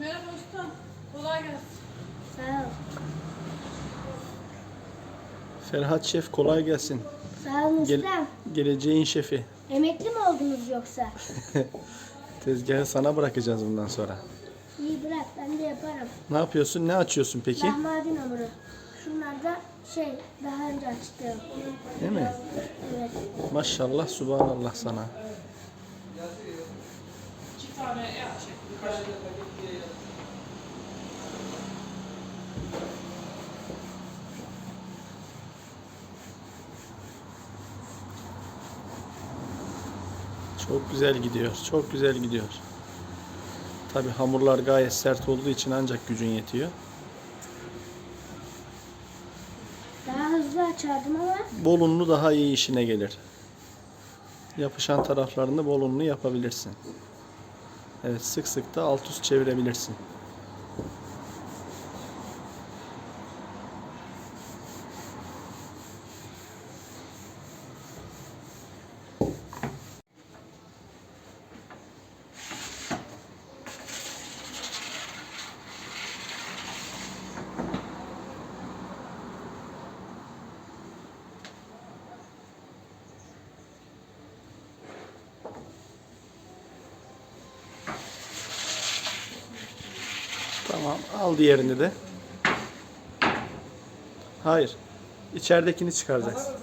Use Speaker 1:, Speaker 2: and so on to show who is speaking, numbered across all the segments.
Speaker 1: Merhaba ustam. Kolay gelsin.
Speaker 2: Sağ ol.
Speaker 3: Ferhat Şef kolay gelsin.
Speaker 2: Sağ olun
Speaker 3: Gel-
Speaker 2: ustam.
Speaker 3: geleceğin şefi.
Speaker 2: Emekli mi oldunuz yoksa?
Speaker 3: Tezgahı sana bırakacağız bundan sonra.
Speaker 2: İyi bırak ben de yaparım.
Speaker 3: Ne yapıyorsun? Ne açıyorsun peki?
Speaker 2: Lahmacun hamuru. Şunlar da şey daha önce açtığım.
Speaker 3: Değil mi?
Speaker 2: Evet.
Speaker 3: Maşallah, subhanallah sana.
Speaker 1: İki tane
Speaker 3: Çok güzel gidiyor. Çok güzel gidiyor. Tabi hamurlar gayet sert olduğu için ancak gücün yetiyor.
Speaker 2: Daha hızlı açardım ama
Speaker 3: Bol unlu daha iyi işine gelir. Yapışan taraflarını bol unlu yapabilirsin. Evet sık sık da alt üst çevirebilirsin. Tamam al diğerini de. Hayır. İçeridekini çıkaracaksın.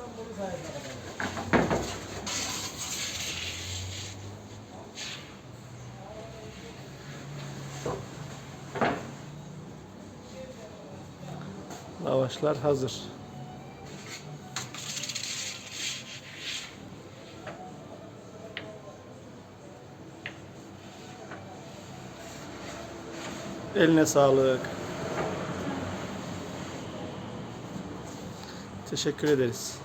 Speaker 3: Lavaşlar hazır. Eline sağlık. Teşekkür ederiz.